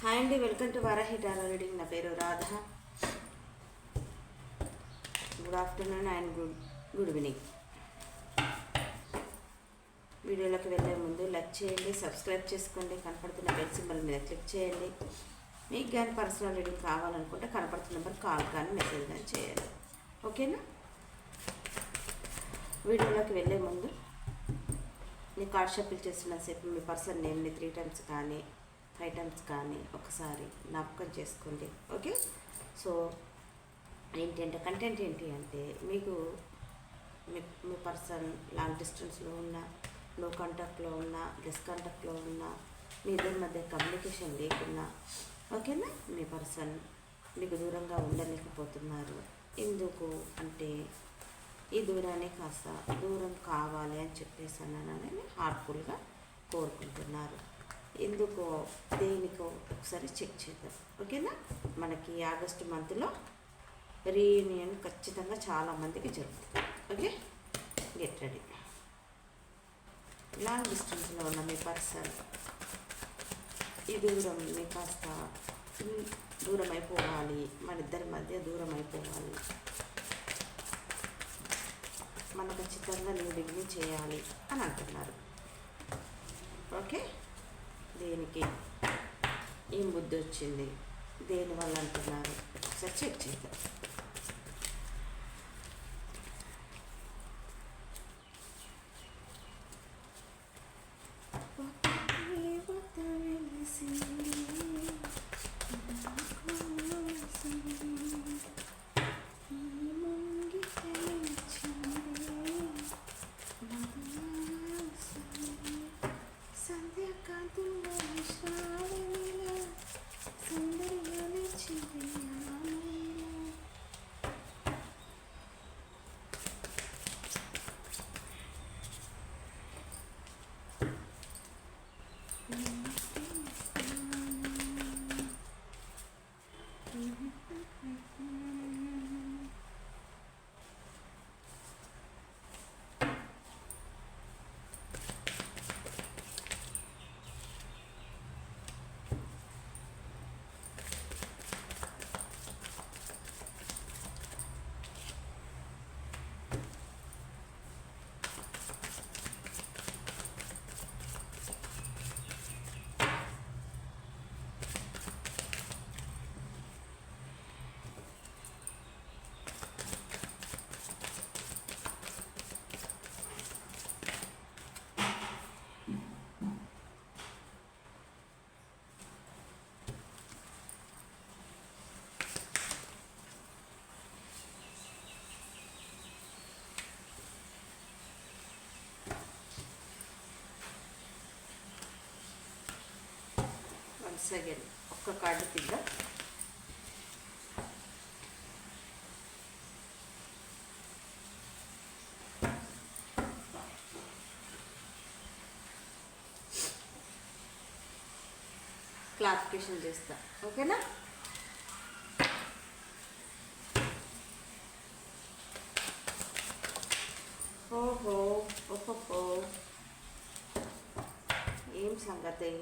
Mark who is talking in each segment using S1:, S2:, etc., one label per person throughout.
S1: Hi అండి welcome to Varahi tarot reading. నా పేరు Radha. Good afternoon and good good evening వీడియోలోకి వెళ్ళే ముందు లైక్ చేయండి సబ్స్క్రైబ్ చేసుకోండి కనపడుతున్న బెల్ సింబల్ మీద క్లిక్ చేయండి. మీకు కానీ పర్సనల్ రీడింగ్ కావాలనుకుంటే కనపడుతున్న నెంబర్ కాల్ కానీ మెసేజ్ కానీ చేయండి. ఓకేనా వీడియోలోకి వెళ్ళే ముందు నేను కార్డ్ షఫిల్ చేస్తున్న సేపు మీ పర్సన్ నేమ్ని త్రీ టైమ్స్ కానీ ఐటమ్స్ కానీ ఒకసారి జ్ఞాపకం చేసుకోండి. ఓకే సో ఏంటంటే కంటెంట్ ఏంటి అంటే మీకు మీ మీ పర్సన్ లాంగ్ డిస్టెన్స్లో ఉన్న లో కాంటాక్ట్లో ఉన్న లెస్ కాంటాక్ట్లో ఉన్న మీ ఇద్దరి మధ్య కమ్యూనికేషన్ లేకున్నా ఓకేనా మీ పర్సన్ మీకు దూరంగా ఉండలేకపోతున్నారు. ఎందుకు అంటే ఈ దూరాన్ని కాస్త దూరం కావాలి అని చెప్పేసి అన్నానని హార్ట్ఫుల్గా కోరుకుంటున్నారు. ఎందుకో దేనికో ఒకసారి చెక్ చేద్దాం. ఓకేనా? మనకి ఆగస్టు మంత్లో రీయూనియన్ ఖచ్చితంగా చాలామందికి జరుగుతుంది. ఓకే? Get ready. లాంగ్ డిస్టెన్స్లో ఉన్న మీ పర్సన్ ఈ దూరం మీ కాస్త దూరం అయిపోవాలి మన ఇద్దరి మధ్య దూరం అయిపోవాలి. మనం ఖచ్చితంగా నువ్వు డిగ్రీ చేయాలి అని అంటున్నారు. ఓకే? దేనికి? ఏం బుద్ధి వచ్చింది? దేనివల్ల అంటున్నారు? ఒకసారి చెక్ చేద్దాం. Mm-hmm. వన్స్ అగైన్ ఒక్క కార్డు తీద్దాం క్లారిఫికేషన్ చేస్తా. ఓకేనా? ఓహో ఓహో ఏం సంగతి?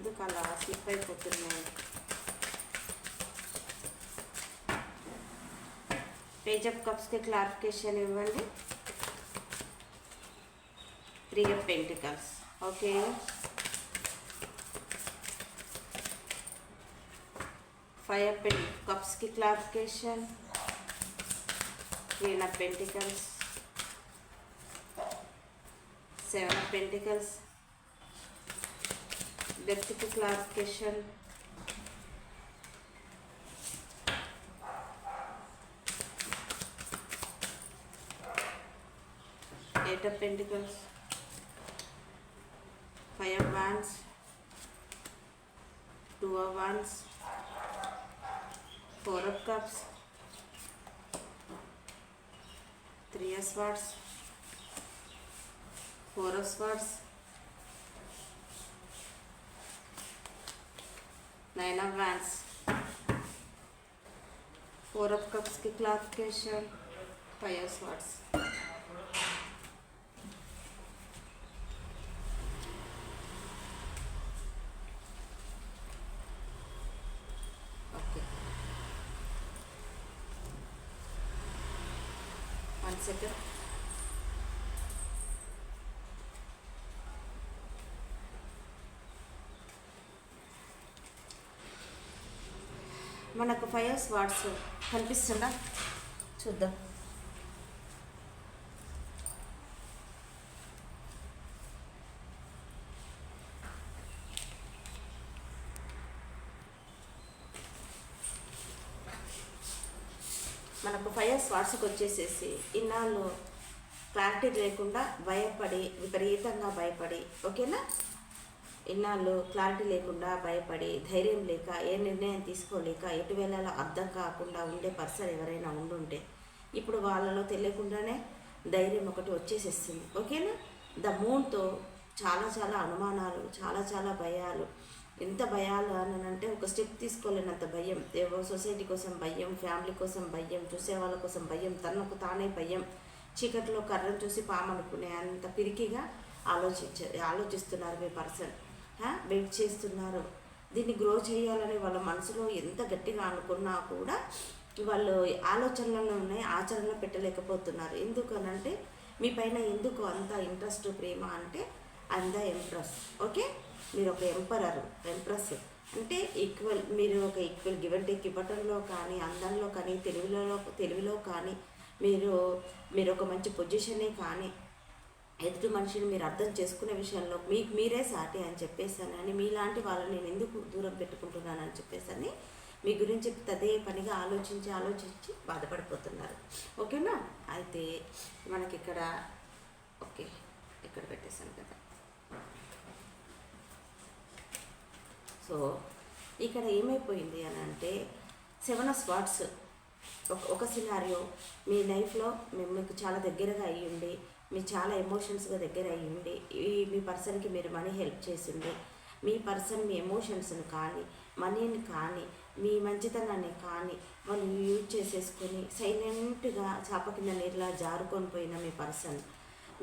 S1: ఎందుకు అలా స్లిప్ అయిపోతున్నాయి పేజ్ ఆఫ్ కప్స్కి క్లారిఫికేషన్ ఇవ్వండి three of pentacles okay five of pen కప్స్కి clarification queen of pentacles seven of pentacles డెప్త్కి clarification eight of pentacles five of wands two of wands four of cups three of swords four of swords Nine of wands four of కప్స్కి clarification five of swords one second five five watts కనిపిస్తుందా చూద్దాం. మనకు five years వాట్స్కి వచ్చేసేసి ఇన్నాళ్ళు clarity లేకుండా భయపడి విపరీతంగా భయపడి ఓకేనా? ఇన్నాళ్ళు క్లారిటీ లేకుండా భయపడి ధైర్యం లేక ఏ నిర్ణయం తీసుకోలేక ఎటు వెళ్ళాలో అర్థం కాకుండా ఉండే పర్సన్ ఎవరైనా ఉండుంటే ఇప్పుడు వాళ్ళలో తెలియకుండానే ధైర్యం ఒకటి వచ్చేసేస్తుంది. ఓకేనా? ద మూన్తో చాలా చాలా అనుమానాలు చాలా చాలా భయాలు. ఎంత భయాలు అని అంటే ఒక స్టెప్ తీసుకోలేనంత భయం. ఏవో సొసైటీ కోసం భయం ఫ్యామిలీ కోసం భయం చూసే వాళ్ళ కోసం భయం తనకు తానే భయం. చీకట్లో కర్రను చూసి పాము అనుకునే అంత పిరికిగా ఆలోచించ ఆలోచిస్తున్నారు మీ పర్సన్. వెయిట్ చేస్తున్నారు. దీన్ని గ్రో చేయాలని వాళ్ళ మనసులో ఎంత గట్టిగా అనుకున్నా కూడా వాళ్ళు ఆలోచనలలో ఉన్నాయి ఆచరణలో పెట్టలేకపోతున్నారు. ఎందుకనంటే మీ పైన ఎందుకు అంత ఇంట్రెస్ట్ ప్రేమ అంటే అంద ఎంప్రెస్. ఓకే? మీరు ఒక ఎంపరర్ ఎంప్రెస్. అంటే ఈక్వల్ మీరు ఒక ఈక్వల్ గివ్ అండ్ టేక్ ఇవ్వటంలో కానీ అందంలో కానీ తెలివిలో తెలివిలో కానీ మీరు మీరు ఒక మంచి పొజిషనే కానీ ఎదుటి మనిషిని మీరు అర్థం చేసుకునే విషయంలో మీకు మీరే సాటి అని చెప్పేసానని మీలాంటి వాళ్ళని నేను ఎందుకు దూరం పెట్టుకుంటున్నానని చెప్పేసని మీ గురించి తదే పనిగా ఆలోచించి ఆలోచించి బాధపడిపోతున్నారు. ఓకేనా? అయితే మనకి ఇక్కడ ఓకే ఇక్కడ పెట్టేశాను కదా. సో ఇక్కడ ఏమైపోయింది అని అంటే సెవెన్ ఆఫ్ స్పాట్స్ ఒక ఒక సినారియో మీ లైఫ్లో మేము మీకు చాలా దగ్గరగా అయ్యిండి మీరు చాలా ఎమోషన్స్గా దగ్గర అయ్యి ఉండి మీ పర్సన్కి మీరు మనీ హెల్ప్ చేసింది. మీ పర్సన్ మీ ఎమోషన్స్ని కానీ మనీని కానీ మీ మంచితనాన్ని కానీ వాళ్ళు యూజ్ చేసేసుకొని సైలెంట్గా చేప కింద నీరులా జారుకొని పోయిన మీ పర్సన్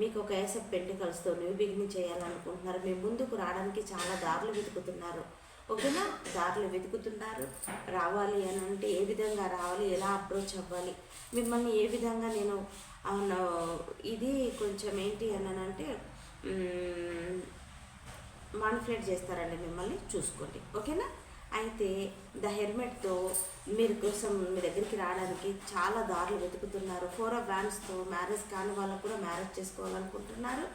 S1: మీకు ఒక ఏసప్ పెంటికల్స్తో న్యూ బిగినింగ్ చేయాలనుకుంటున్నారు. మీ ముందుకు రావడానికి చాలా దారులు వెతుకుతున్నారు. ఓకేనా దారులు వెతుకుతున్నారు రావాలి అని అంటే ఏ విధంగా రావాలి ఎలా అప్రోచ్ అవ్వాలి మిమ్మల్ని ఏ విధంగా నేను అవును ఇది కొంచెం ఏంటి అని అంటే మానిఫ్లేట్ చేస్తారండి మిమ్మల్ని చూసుకోండి. ఓకేనా? అయితే ద హెల్మెట్తో మీరు కోసం మీ దగ్గరికి రావడానికి చాలా దారులు వెతుకుతున్నారు. ఫోర్ ఆఫ్ వ్యాన్స్తో మ్యారేజ్ కాని వాళ్ళకు కూడా మ్యారేజ్ చేసుకోవాలనుకుంటున్నారు.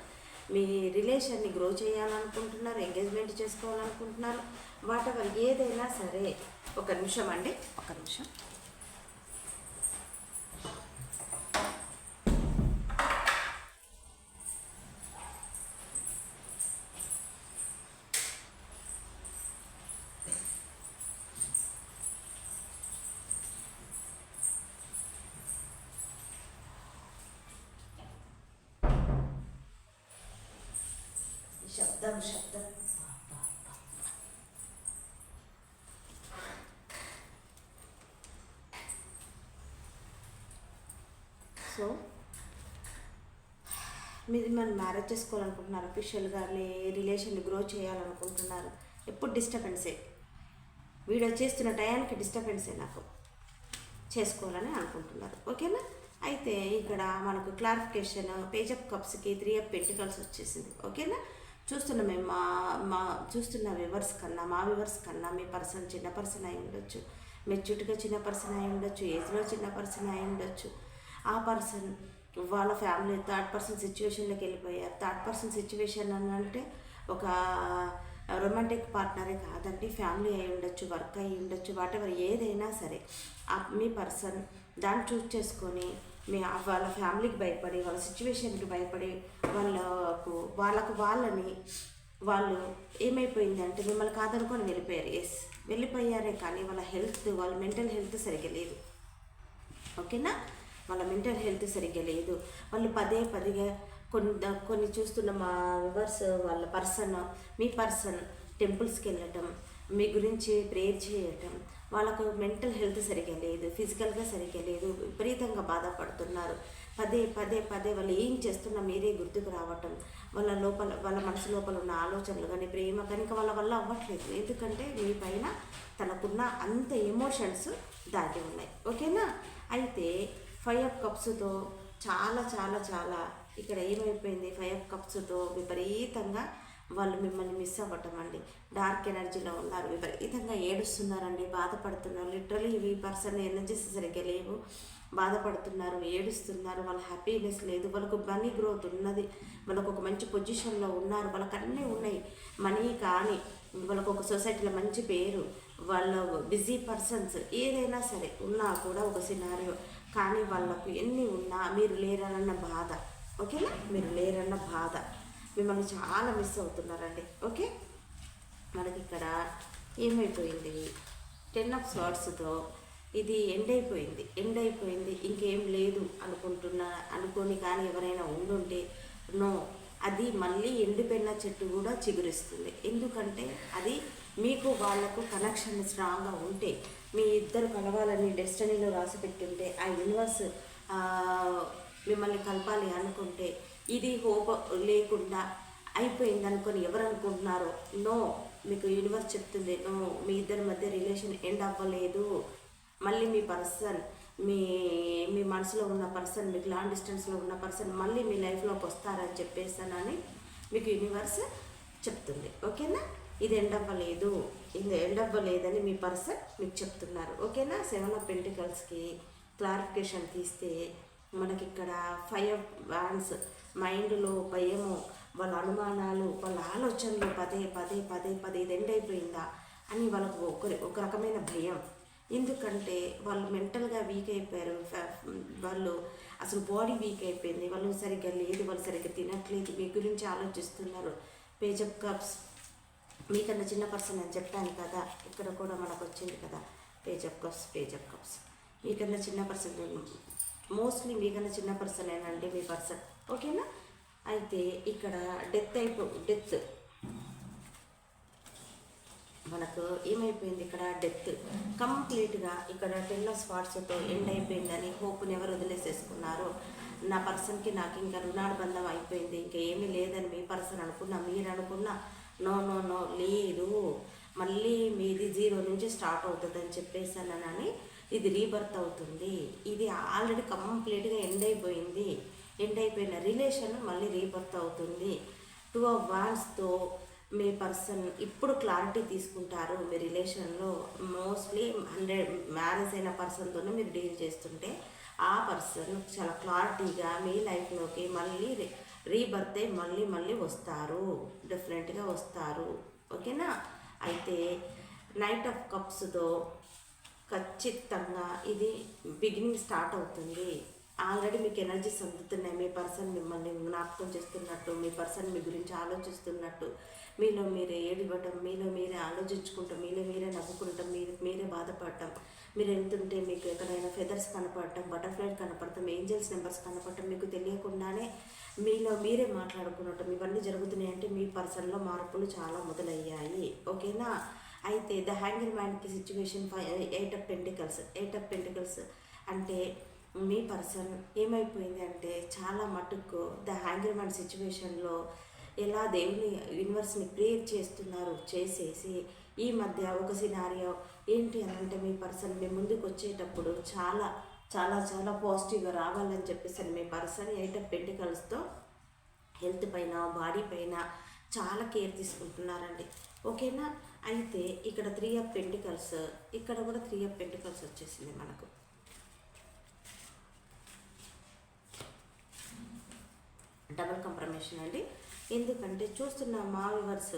S1: మీ రిలేషన్ని గ్రో చేయాలనుకుంటున్నారు ఎంగేజ్మెంట్ చేసుకోవాలనుకుంటున్నారు. వాటెవర్ ఏదైనా సరే ఒక నిమిషం అండి ఒక నిమిషం. సో మీరు మనం మ్యారేజ్ చేసుకోవాలనుకుంటున్నారు అఫీషియల్గా మీ రిలేషన్ గ్రో చేయాలనుకుంటున్నారు. ఎప్పుడు డిస్టర్బెన్సే? వీడియో చేస్తున్న టయానికి డిస్టర్బెన్సే నాకు. చేసుకోవాలని అనుకుంటున్నారు. ఓకేనా? అయితే ఇక్కడ మనకు క్లారిఫికేషన్ పేజ్ కప్స్కి త్రీ అప్ పెంటికల్స్ వచ్చేసింది. ఓకేనా? చూస్తున్న మేము మా మా చూస్తున్న వివర్స్ కన్నా మా వివర్స్ కన్నా మీ పర్సన్ చిన్న పర్సన్ అయి ఉండొచ్చు. మెచ్యూరిటీగా చిన్న పర్సన్ అయి ఉండొచ్చు. ఏజ్లో చిన్న పర్సన్ అయి ఉండొచ్చు. ఆ పర్సన్ వాళ్ళ ఫ్యామిలీ థర్డ్ పర్సన్ సిచ్యువేషన్లోకి వెళ్ళిపోయారు. థర్డ్ పర్సన్ సిచ్యువేషన్ అని అంటే ఒక రొమాంటిక్ పార్ట్నరే కాదండి ఫ్యామిలీ అయి ఉండొచ్చు వర్క్ అయి ఉండొచ్చు వాట్ ఎవర్ ఏదైనా సరే. మీ పర్సన్ దాన్ని చూస్ చేసుకొని మీ వాళ్ళ ఫ్యామిలీకి భయపడి వాళ్ళ సిచ్యువేషన్కి భయపడి వాళ్ళకు వాళ్ళకు వాళ్ళని వాళ్ళు ఏమైపోయిందంటే మిమ్మల్ని కాదనుకొని వెళ్ళిపోయారు. ఎస్ వెళ్ళిపోయారే కానీ వాళ్ళ హెల్త్ వాళ్ళ మెంటల్ హెల్త్ సరిగ్గా లేదు. ఓకేనా వాళ్ళ మెంటల్ హెల్త్ సరిగ్గా లేదు. వాళ్ళు పదే పదిగా కొన్ని కొన్ని చూస్తున్న మా వివర్స్ వాళ్ళ పర్సన్ మీ పర్సన్ టెంపుల్స్కి వెళ్ళటం మీ గురించి ప్రేయర్ చేయటం వాళ్ళకు మెంటల్ హెల్త్ సరిగ్గా లేదు ఫిజికల్గా సరిగ్గా లేదు విపరీతంగా బాధపడుతున్నారు. పదే పదే పదే వాళ్ళు ఏం చేస్తున్నా మీరే గుర్తుకు రావటం వాళ్ళ లోపల వాళ్ళ మనసు లోపల ఉన్న ఆలోచనలు కానీ ప్రేమ కనుక వాళ్ళ వల్ల అవ్వట్లేదు. ఎందుకంటే మీ పైన తనకున్న అంత ఎమోషన్స్ దాటి ఉన్నాయి. ఓకేనా? అయితే ఫైవ్ ఆఫ్ కప్స్తో చాలా చాలా చాలా ఇక్కడ ఏమైపోయింది? ఫైవ్ ఆఫ్ కప్స్తో విపరీతంగా వాళ్ళు మిమ్మల్ని మిస్ అవ్వటం అండి డార్క్ ఎనర్జీలో ఉన్నారు. విపరీతంగా ఏడుస్తున్నారండి. బాధపడుతున్నారు. లిటరలీ ఇవి పర్సన్ ఎనర్జీస్ సరిగ్గా లేవు. బాధపడుతున్నారు. ఏడుస్తున్నారు. వాళ్ళ హ్యాపీనెస్ లేదు. వాళ్ళకు మనీ గ్రోత్ ఉన్నది. వాళ్ళకు ఒక మంచి పొజిషన్లో ఉన్నారు. వాళ్ళకి అన్నీ ఉన్నాయి. మనీ కానీ వాళ్ళకు ఒక సొసైటీలో మంచి పేరు వాళ్ళ బిజీ పర్సన్స్ ఏదైనా సరే ఉన్నా కూడా ఒక సినారియో కానీ వాళ్ళకు ఎన్ని ఉన్నా మీరు లేరన్న బాధ ఓకేనా? మీరు లేరన్న బాధ. మిమ్మల్ని చాలా మిస్ అవుతున్నారండి ఓకే? మనకి ఇక్కడ ఏమైపోయింది? టెన్ ఆఫ్ స్వాట్స్తో ఇది ఎండ్ అయిపోయింది. ఎండ్ అయిపోయింది. ఇంకేం లేదు అనుకుంటున్నా అనుకొని కానీ ఎవరైనా ఉండుంటే నో. అది మళ్ళీ ఎండిపోయిన చెట్టు కూడా చిగురిస్తుంది. ఎందుకంటే అది మీకు వాళ్ళకు కనెక్షన్ స్ట్రాంగ్గా ఉంటే మీ ఇద్దరు కలవాలని డెస్టినీలో రాసి పెట్టుంటే ఆ యూనివర్స్ మిమ్మల్ని కలపాలి అనుకుంటే ఇది హోప్ లేకుండా అయిపోయింది అనుకొని ఎవరు అనుకుంటున్నారో నో మీకు యూనివర్స్ చెప్తుంది నో మీ ఇద్దరి మధ్య రిలేషన్ ఎండ్ అవ్వలేదు. మళ్ళీ మీ పర్సన్ మీ మీ మనసులో ఉన్న పర్సన్ మీకు లాంగ్ డిస్టెన్స్లో ఉన్న పర్సన్ మళ్ళీ మీ లైఫ్లోకి వస్తారని చెప్పేస్తానని మీకు యూనివర్స్ చెప్తుంది. ఓకేనా? ఇది ఎండ్ అవ్వలేదు ఇది ఎండ్ అవ్వలేదని మీ పర్సన్ మీకు చెప్తున్నారు. ఓకేనా? సెవెన్ ఆఫ్ పెంటికల్స్కి క్లారిఫికేషన్ తీస్తే మనకి ఇక్కడ ఫైవ్ వ్యాన్స్ మైండ్లో భయము వాళ్ళ అనుమానాలు వాళ్ళ ఆలోచనలు పదే పదే పదే పదే ఇది ఎండ్ అయిపోయిందా అని వాళ్ళకు ఒక ఒక రకమైన భయం. ఎందుకంటే వాళ్ళు మెంటల్గా వీక్ అయిపోయారు. వాళ్ళు అసలు బాడీ వీక్ అయిపోయింది. వాళ్ళు సరిగ్గా లేదు వాళ్ళు సరిగ్గా తినట్లేదు. మీ గురించి ఆలోచిస్తున్నారు. పేజ్ ఆఫ్ కప్స్ మీకన్నా చిన్న పర్సన్ అని చెప్పాను కదా ఇక్కడ కూడా మనకు వచ్చింది కదా page of cups page of cups మీకన్నా చిన్న పర్సన్ మోస్ట్లీ మీకన్నా చిన్న పర్సన్ ఏనండి మీ పర్సన్. ఓకేనా? అయితే ఇక్కడ డెత్ అయిపో డెత్ మనకు ఏమైపోయింది ఇక్కడ? డెత్ కంప్లీట్గా ఇక్కడ టెన్ ఆఫ్ స్పాట్స్తో ఎండ్ అయిపోయిందని హోప్ని ఎవరు వదిలేసేసుకున్నారు. నా పర్సన్కి నాకు ఇంకా రుణానుబంధం అయిపోయింది ఇంకా ఏమీ లేదని మీ పర్సన్ అనుకున్నా మీరు అనుకున్నా నో నో నో లేదు. మళ్ళీ మీది జీరో నుంచి స్టార్ట్ అవుతుందని చెప్పేసానని ఇది రీబర్త్ అవుతుంది. ఇది ఆల్రెడీ కంప్లీట్గా ఎండ్ అయిపోయింది. ఎండ్ అయిపోయిన రిలేషన్ మళ్ళీ రీబర్త్ అవుతుంది. టూ ఆఫ్ వాన్స్తో మీ పర్సన్ ఇప్పుడు క్లారిటీ తీసుకుంటారు మీ రిలేషన్లో. మోస్ట్లీ హండ్రెడ్ మ్యారేజ్ అయిన పర్సన్తోనే మీరు డీల్ చేస్తుంటే ఆ పర్సన్ చాలా క్లారిటీగా మీ లైఫ్లోకి మళ్ళీ రీబర్త్ అయి మళ్ళీ మళ్ళీ వస్తారు. డిఫరెంట్గా వస్తారు. ఓకేనా? అయితే నైట్ ఆఫ్ కప్స్తో ఖచ్చితంగా ఇది బిగినింగ్ స్టార్ట్ అవుతుంది. ఆల్రెడీ మీకు ఎనర్జీస్ అందుతున్నాయి. మీ పర్సన్ మిమ్మల్ని జ్ఞాపకం చేస్తున్నట్టు మీ పర్సన్ మీ గురించి ఆలోచిస్తున్నట్టు మీలో మీరే ఏడివ్వటం మీలో మీరే ఆలోచించుకుంటాం మీలో మీరే నవ్వుకుంటాం మీరు మీరే బాధపడటం మీరు వెళ్తుంటే మీకు ఎక్కడైనా ఫెదర్స్ కనపడటం బటర్ఫ్లై కనపడటం ఏంజల్స్ నెంబర్స్ కనపడటం మీకు తెలియకుండానే మీలో మీరే మాట్లాడుకున్నట్టు ఇవన్నీ జరుగుతున్నాయి అంటే మీ పర్సన్లో మార్పులు చాలా మొదలయ్యాయి. ఓకేనా? అయితే the hanger మ్యాన్కి situation five eight of pentacles eight of pentacles అంటే మీ పర్సన్ ఏమైపోయింది అంటే చాలా మటుకు ద హ్యాంగర్ సిచ్యువేషన్లో ఎలా దేవుని యూనివర్స్ని క్రియేట్ చేస్తున్నారు చేసేసి ఈ మధ్య ఒక సినారియో ఏంటి అని అంటే మీ పర్సన్ మీ ముందుకు వచ్చేటప్పుడు చాలా చాలా చాలా పాజిటివ్గా రావాలని చెప్పేసి మీ పర్సన్ ఎయిట్ ఆఫ్ పెంటికల్స్తో హెల్త్ పైన బాడీ పైన చాలా కేర్ తీసుకుంటున్నారండి. ఓకేనా? అయితే ఇక్కడ త్రీ ఆఫ్ పెంటికల్స్ ఇక్కడ కూడా త్రీ ఆఫ్ పెంటికల్స్ వచ్చేసింది మనకు. డబుల్ కంప్రమేషన్ అండి. ఎందుకంటే చూస్తున్న మా వివర్స్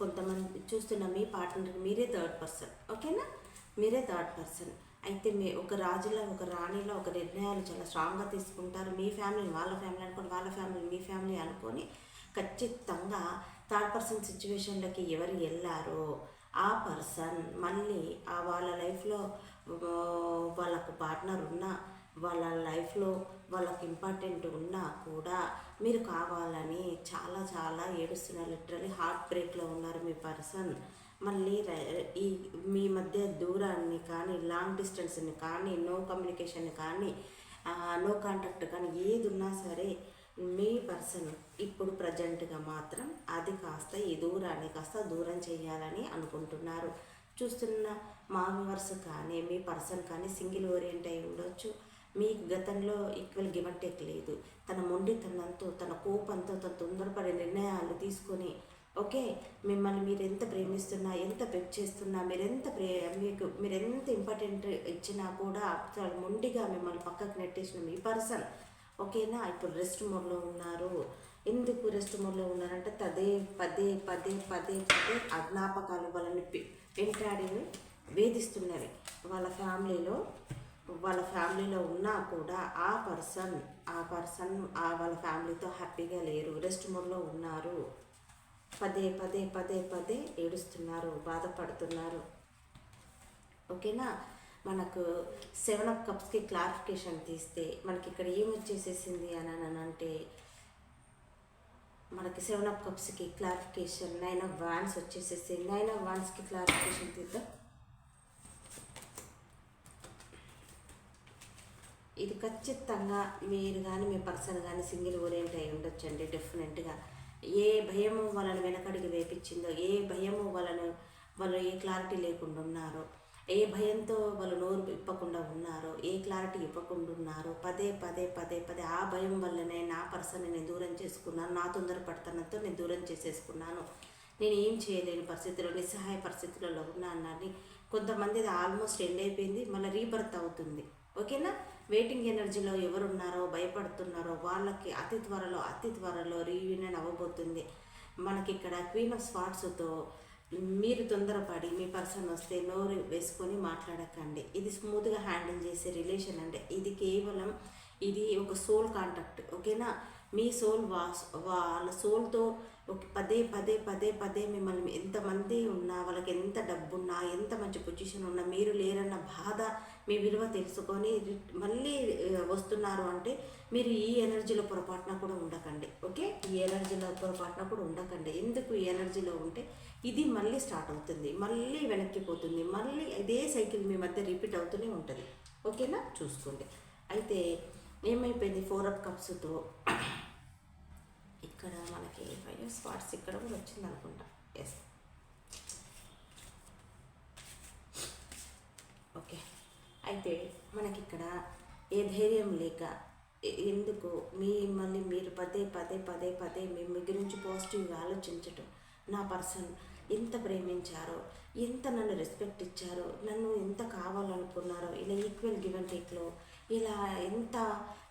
S1: కొంతమంది చూస్తున్న మీ పార్ట్నర్ మీరే థర్డ్ పర్సన్ ఓకేనా? మీరే థర్డ్ పర్సన్. అయితే మీ ఒక రాజులో ఒక రాణిలో ఒక నిర్ణయాలు చాలా స్ట్రాంగ్గా తీసుకుంటారు. మీ ఫ్యామిలీ వాళ్ళ ఫ్యామిలీ అనుకోని వాళ్ళ ఫ్యామిలీ మీ ఫ్యామిలీ అనుకొని ఖచ్చితంగా థర్డ్ పర్సన్ సిచ్యువేషన్లకి ఎవరు వెళ్ళారో ఆ పర్సన్ మళ్ళీ ఆ వాళ్ళ లైఫ్లో వాళ్ళకు పార్ట్నర్ ఉన్నా వాళ్ళ లైఫ్లో వాళ్ళకి ఇంపార్టెంట్ ఉన్నా కూడా మీరు కావాలని చాలా చాలా ఏడుస్తున్నారు. లిటరలీ హార్ట్ బ్రేక్లో ఉన్నారు మీ పర్సన్. మళ్ళీ ఈ మీ మధ్య దూరాన్ని కానీ లాంగ్ డిస్టెన్స్ని కానీ నో కమ్యూనికేషన్ కానీ నో కాంటాక్ట్ కానీ ఏది ఉన్నా సరే మీ పర్సన్ ఇప్పుడు ప్రజెంట్గా మాత్రం అది కాస్త ఈ దూరాన్ని కాస్త దూరం చేయాలని అనుకుంటున్నారు. చూస్తున్న మా వ్యూవర్స్ కానీ మీ పర్సన్ కానీ సింగిల్ ఓరియంట్ అయి ఉండొచ్చు. మీకు గతంలో ఈక్వల్ గివ్ అండ్ టేక్ లేదు. తన మొండితనంతో తన కోపంతో తన తొందరపడే నిర్ణయాలు తీసుకొని ఓకే మిమ్మల్ని మీరు ఎంత ప్రేమిస్తున్నా ఎంత పెప్ చేస్తున్నా మీరెంత ప్రే మీకు మీరు ఎంత ఇంపార్టెంట్ ఇచ్చినా కూడా చాలా మొండిగా మిమ్మల్ని పక్కకు నెట్టేసిన మీ పర్సన్ ఓకేనా? ఇప్పుడు రెస్ట్ మోడ్లో ఉన్నారు. ఎందుకు రెస్ట్ మోడ్లో ఉన్నారంటే తదే పదే పదే పదే పదే అజ్ఞాపకాలు వాళ్ళని వెంటాడిని వేధిస్తున్నవి. వాళ్ళ ఫ్యామిలీలో వాళ్ళ ఫ్యామిలీలో ఉన్నా కూడా ఆ పర్సన్ ఆ పర్సన్ ఆ వాళ్ళ ఫ్యామిలీతో హ్యాపీగా లేరు రెస్ట్ మోడ్లో ఉన్నారు. పదే పదే పదే పదే ఏడుస్తున్నారు బాధపడుతున్నారు. ఓకేనా? మనకు సెవెన్ ఆఫ్ కప్స్కి క్లారిఫికేషన్ తీస్తే మనకి ఇక్కడ ఏమొచ్చేసేసింది అని అని అంటే మనకి సెవెన్ ఆఫ్ కప్స్కి క్లారిఫికేషన్ నైన్ ఆఫ్ వాన్స్ వచ్చేసేసి నైన్ ఆఫ్ వాన్స్కి క్లారిఫికేషన్ తీద్దాం. ఇది ఖచ్చితంగా మీరు కానీ మీ పర్సన్ కానీ సింగిల్ ఓరియంట్ అయి ఉండొచ్చండి డెఫినెట్గా. ఏ భయము వాళ్ళని వెనకడికి వేపించిందో ఏ భయము వాళ్ళను వాళ్ళు ఏ క్లారిటీ లేకుండా ఉన్నారో ఏ భయంతో వాళ్ళు నోరు ఇప్పకుండా ఉన్నారో ఏ క్లారిటీ ఇవ్వకుండా ఉన్నారో పదే పదే పదే పదే ఆ భయం వల్లనే నా పర్సన్ నేను దూరం చేసుకున్నాను నా తొందరపడతనంతో నేను దూరం చేసేసుకున్నాను. నేను ఏం చేయలేని పరిస్థితిలో నిస్సహాయ పరిస్థితులలో ఉన్నానని కొంతమంది ఆల్మోస్ట్ ఎండ్ అయిపోయింది మళ్ళీ రీబర్త్ అవుతుంది. ఓకేనా? వెయిటింగ్ ఎనర్జీలో ఎవరున్నారో భయపడుతున్నారో వాళ్ళకి అతి త్వరలో అతి త్వరలో రీయూనియన్ అవ్వబోతుంది. మనకి ఇక్కడ క్వీన్ ఆఫ్ స్పాట్స్తో మీరు తొందరపడి మీ పర్సన్ వస్తే నోరు వేసుకొని మాట్లాడకండి. ఇది స్మూత్గా హ్యాండిల్ చేసే రిలేషన్ అంటే ఇది కేవలం ఇది ఒక సోల్ కాంటాక్ట్ ఓకేనా? మీ సోల్ వా వాళ్ళ సోల్తో పదే పదే పదే పదే మిమ్మల్ని ఎంతమంది ఉన్నా వాళ్ళకి ఎంత డబ్బు ఉన్నా ఎంత మంచి పొజిషన్ ఉన్నా మీరు లేరన్న బాధ మీ విలువ తెలుసుకొని మళ్ళీ వస్తున్నారు అంటే మీరు ఈ ఎనర్జీలో పొరపాటున కూడా ఉండకండి ఓకే? ఈ ఎనర్జీలో పొరపాటున కూడా ఉండకండి. ఎందుకు ఈ ఎనర్జీలో ఉంటే ఇది మళ్ళీ స్టార్ట్ అవుతుంది మళ్ళీ వెనక్కి పోతుంది మళ్ళీ ఇదే సైకిల్ మీ మధ్య రిపీట్ అవుతూనే ఉంటుంది ఓకేనా? చూసుకోండి. అయితే ఏమైపోయింది? ఫోర్ అప్ కప్స్తో ఇక్కడ మనకి ఫైవ్ స్పాట్స్ ఇక్కడ కూడా వచ్చింది అనుకుంటా. ఎస్ ఓకే అయితే మనకి ఇక్కడ ఏ ధైర్యం లేక ఎందుకు మీ మిమ్మల్ని మీరు పదే పదే పదే పదే మీ మీ గురించి పాజిటివ్గా ఆలోచించటం నా పర్సన్ ఎంత ప్రేమించారో ఎంత నన్ను రెస్పెక్ట్ ఇచ్చారో నన్ను ఎంత కావాలనుకున్నారో ఇలా ఈక్వల్ గివ్ అండ్ టేక్లో ఇలా ఎంత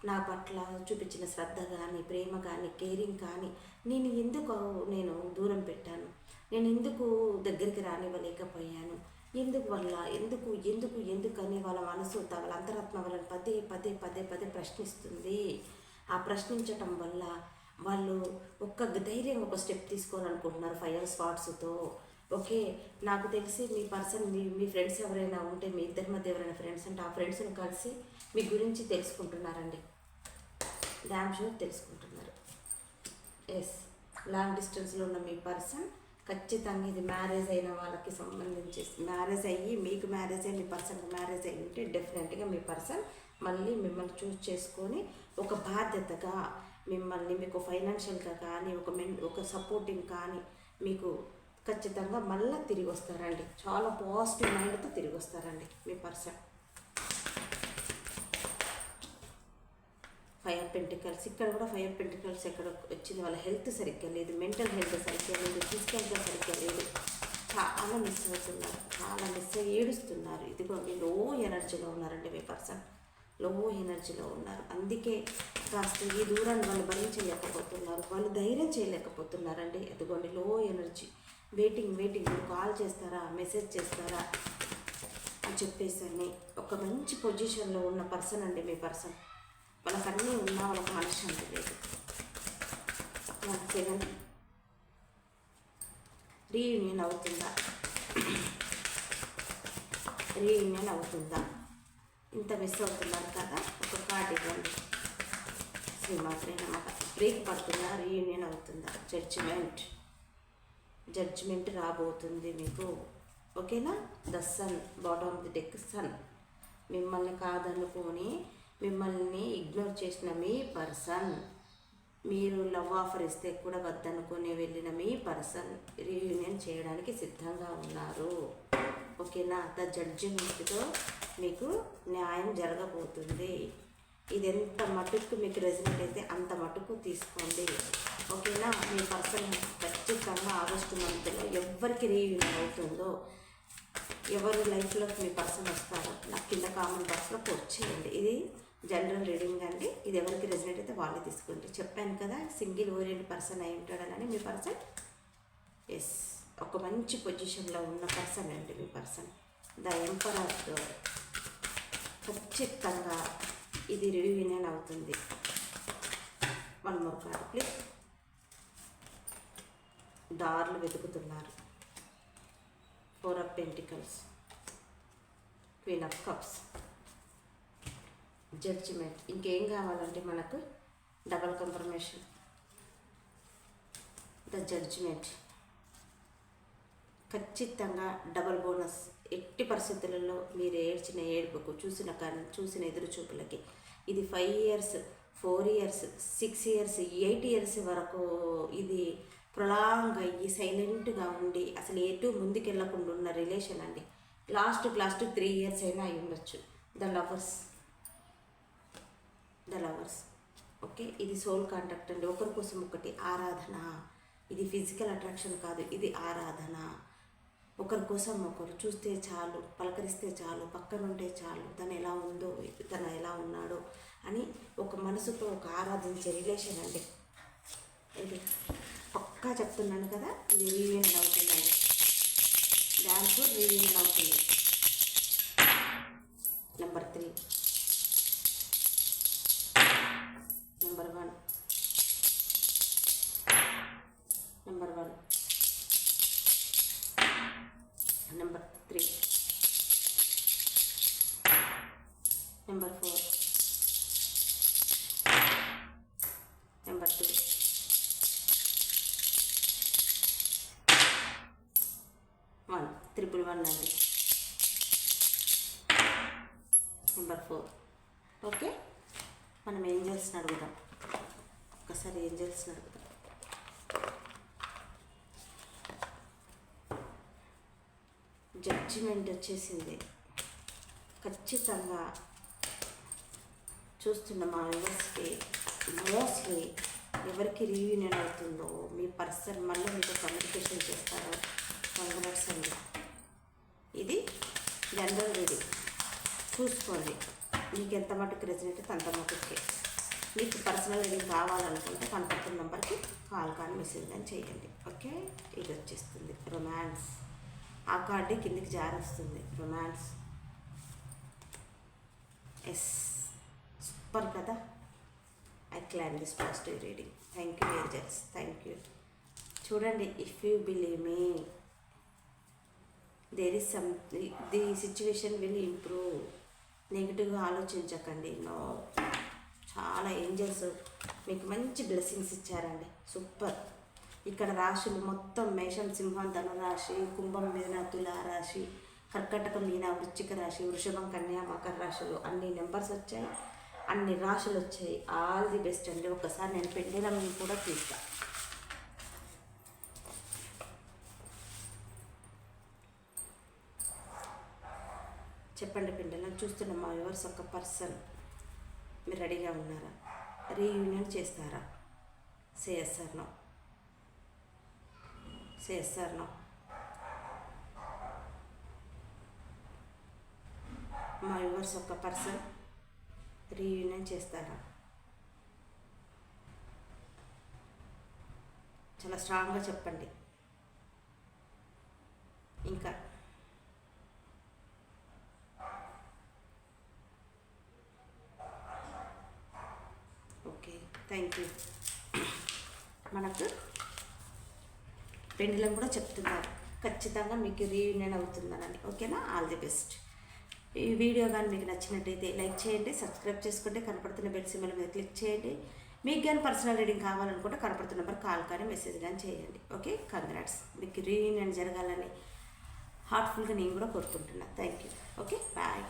S1: నా పట్ల చూపించిన శ్రద్ధ కానీ ప్రేమ కానీ కేరింగ్ కానీ నేను ఎందుకు నేను దూరం పెట్టాను? నేను ఎందుకు దగ్గరికి రానివ్వలేకపోయాను? ఎందుకు వల్ల? ఎందుకు ఎందుకు ఎందుకు అని వాళ్ళ మనసు వాళ్ళ అంతరాత్మ వాళ్ళని పదే పదే పదే పదే ప్రశ్నిస్తుంది. ఆ ప్రశ్నించటం వల్ల వాళ్ళు ఒక్క ధైర్యం ఒక స్టెప్ తీసుకోవాలనుకుంటున్నారు ఫైర్ స్పాట్స్తో ఓకే నాకు తెలిసి మీ పర్సన్ మీ మీ ఫ్రెండ్స్ ఎవరైనా ఉంటే మీ ఇద్దరి మధ్య ఎవరైనా ఫ్రెండ్స్ ఉంటే ఆ ఫ్రెండ్స్ని కలిసి మీ గురించి తెలుసుకుంటున్నారండి. డ్యామ్ షూర్ తెలుసుకుంటున్నారు. ఎస్ లాంగ్ డిస్టెన్స్లో ఉన్న మీ పర్సన్ ఖచ్చితంగా ఇది మ్యారేజ్ అయిన వాళ్ళకి సంబంధించి మ్యారేజ్ అయ్యి మీకు మ్యారేజ్ అయ్యి మీ పర్సన్కి మ్యారేజ్ అయ్యి ఉంటే డెఫినెట్గా మీ పర్సన్ మళ్ళీ మిమ్మల్ని చూస్ చేసుకొని ఒక బాధ్యతగా మిమ్మల్ని మీకు ఫైనాన్షియల్గా కానీ ఒక మెన్ ఒక సపోర్టింగ్ కానీ మీకు ఖచ్చితంగా మళ్ళీ తిరిగి వస్తారండి. చాలా పాజిటివ్ మైండ్తో తిరిగి వస్తారండి మీ పర్సన్ ఫైవ్ పెంటికల్స్ ఇక్కడ కూడా ఫైవ్ పెంటికల్స్ ఎక్కడ వచ్చింది? వాళ్ళ హెల్త్ సరిగ్గా లేదు. మెంటల్ హెల్త్ సరిగ్గా లేదు. ఫిజికల్గా సరిగ్గా లేదు. చాలా మిస్ అవుతున్నారు. చాలా మిస్ అయ్యి ఏడుస్తున్నారు. ఇదిగో మీ లో ఎనర్జీలో ఉన్నారండి మీ పర్సన్లో ఎనర్జీలో ఉన్నారు. అందుకే కాస్త ఈ దూరాన్ని వాళ్ళు భరించలేకపోతున్నారు. వాళ్ళు ధైర్యం చేయలేకపోతున్నారండి. అదిగోండి low energy waiting waiting call చేస్తారా? మెసేజ్ చేస్తారా? అని చెప్పేసి ఒక మంచి పొజిషన్లో ఉన్న పర్సన్ అండి మీ పర్సన్ వాళ్ళకి అన్నీ ఉన్నా వాళ్ళకి మనశ్శాంతి లేదు వన్ రీయూనియన్ అవుతుందా? రీయూనియన్ అవుతుందా? ఇంత మిస్ అవుతున్నారు కదా? ఒక కార్డు ఇవ్వండి. శ్రీమాత్రే నమ్మక బ్రేక్ పడుతుందా? రీయూనియన్ అవుతుందా? జడ్జిమెంట్ జడ్జిమెంట్ రాబోతుంది మీకు. ఓకేనా? The sun bottom of the deck sun మిమ్మల్ని కాదనుకొని మిమ్మల్ని ఇగ్నోర్ చేసిన మీ పర్సన్ మీరు లవ్ ఆఫర్ ఇస్తే కూడా వద్దనుకొని వెళ్ళిన మీ పర్సన్ రీయూనియన్ చేయడానికి సిద్ధంగా ఉన్నారు. ఓకేనా? ద జడ్జిమెంట్తో మీకు న్యాయం జరగబోతుంది. ఇది ఎంత మటుకు మీకు రెసిడెంట్ అయితే అంత మటుకు తీసుకోండి. ఓకేనా? మీ పర్సన్ ఆగస్టు మంత్లో ఎవరికి రీయూనియన్ అవుతుందో ఎవరు లైఫ్లోకి మీ పర్సన్ వస్తారో నాకు కింద కామన్ బాక్స్లో పోస్ట్ చేయండి. ఇది జనరల్ రీడింగ్ అండి. ఇది ఎవరికి రెసిడెంట్ అయితే వాళ్ళే తీసుకోండి. చెప్పాను కదా సింగిల్ ఓరియంట్ పర్సన్ అయి ఉంటాడని మీ పర్సన్? ఎస్ ఒక మంచి పొజిషన్లో ఉన్న పర్సన్ అండి మీ పర్సన్. ద ఎంపరర్ ఖచ్చితంగా ఇది రివ్యూనియన్ అవుతుంది. వన్ మోర్ కార్డ్ ప్లీజ్ దారులు వెతుకుతున్నారు. Four of pentacles queen of cups judgement ఇంకేం కావాలంటే మనకు? డబల్ కన్ఫర్మేషన్ ద జడ్జిమెంట్ ఖచ్చితంగా డబల్ బోనస్ ఎట్టి పరిస్థితులలో మీరు ఏడ్చిన ఏడుపుకు చూసిన కానీ చూసిన ఎదురు చూపులకి ఇది five years four years six years eight years వరకు ఇది ప్రొలాంగ్ అయ్యి సైలెంట్గా ఉండి అసలు ఎటు ముందుకెళ్ళకుండా ఉన్న రిలేషన్ అండి. లాస్ట్ లాస్ట్ త్రీ ఇయర్స్ అయినా అయి ఉండొచ్చు. The lovers. The lovers. Okay? ఇది సోల్ కాంటాక్ట్ అండి. ఒకరి కోసం ఒకటి ఆరాధన. ఇది ఫిజికల్ అట్రాక్షన్ కాదు ఇది ఆరాధన. ఒకరి కోసం ఒకరు చూస్తే చాలు పలకరిస్తే చాలు పక్కన ఉంటే చాలు తను ఎలా ఉందో తను ఎలా ఉన్నాడో అని ఒక మనసుతో ఒక ఆరాధించే రిలేషన్ అండి. ఇది పక్కా చెప్తున్నాను కదా ఇది రీయూనియన్ అవుతుందండి డ్యాన్స్ రీయూనియన్ అవుతుంది number three number one number one number three number four one అండి నెంబర్ ఫోర్ ఓకే మనం ఏంజల్స్ని అడుగుదాం. ఒకసారి ఏంజల్స్ని అడుగుదాం. జడ్జిమెంట్ వచ్చేసింది. ఖచ్చితంగా చూస్తున్న మా వ్యూవర్స్కి మోస్ట్లీ ఎవరికి రీయూనియన్ అవుతుందో మీ పర్సన్ మళ్ళీ మీతో కమ్యూనికేషన్ చేస్తారో కంగ్రాట్స్ అండి ఇది జనరల్ రెడీ చూసుకోండి. మీకు ఎంత మటుకు రెసిడెంట్ అంత మటుకే. మీకు పర్సనల్ రీడింగ్ కావాలనుకుంటే కనపడుతున్న నెంబర్కి కాల్ కానీ మెసేజ్ కానీ చేయండి. ఓకే? ఇది వచ్చేస్తుంది. రొమాన్స్. ఆ కార్డు కిందికి జారొస్తుంది రొమాన్స్. ఎస్ సూపర్ కదా? I claim this positive reading. Thank you ఏజర్స్ thank you చూడండి if you believe me there is some the situation will improve నెగిటివ్గా ఆలోచించకండి. నో చాలా ఏంజల్స్ మీకు మంచి బ్లెస్సింగ్స్ ఇచ్చారండి. సూపర్ ఇక్కడ రాశులు మొత్తం మేషం సింహం ధనురాశి కుంభం మీన తులారాశి కర్కటకం మీన వృశ్చిక రాశి వృషభం కన్యా మకర రాశులు అన్ని నెంబర్స్ వచ్చాయి. అన్ని రాశులు వచ్చాయి. ఆల్ ది బెస్ట్ అండి. ఒకసారి నేను పెండలం కూడా తీస్తాను చెప్పండి పిండలం చూస్తున్న మా వ్యూవర్స్ ఒక పర్సన్. మీరు రెడీగా ఉన్నారా? రీయూనియన్ చేస్తారా? Say yes or no say yes or no మా వ్యూవర్స్ ఒక పర్సన్ రీయూనియన్ చేస్తారా? చాలా స్ట్రాంగ్గా చెప్పండి. ఇంకా ఓకే థ్యాంక్ యూ మనకు పెండిలం కూడా చెప్తున్నారు. ఖచ్చితంగా మీకు రీయూనియన్ అవుతుందనని. ఓకేనా ఆల్ ది బెస్ట్ ఈ వీడియో కానీ మీకు నచ్చినట్టయితే లైక్ చేయండి సబ్స్క్రైబ్ చేసుకుంటే కనపడుతున్న బెల్ సింబల్ మీద క్లిక్ చేయండి. మీకు కానీ పర్సనల్ రీడింగ్ కావాలనుకుంటే కనపడుతున్న నెంబర్ కాల్ కానీ మెసేజ్ కానీ చేయండి. ఓకే కంగ్రాట్స్ మీకు రీయూనియన్ జరగాలని హార్ట్ఫుల్గా నేను కూడా కోరుకుంటున్నాను థ్యాంక్ యూ ఓకే బాయ్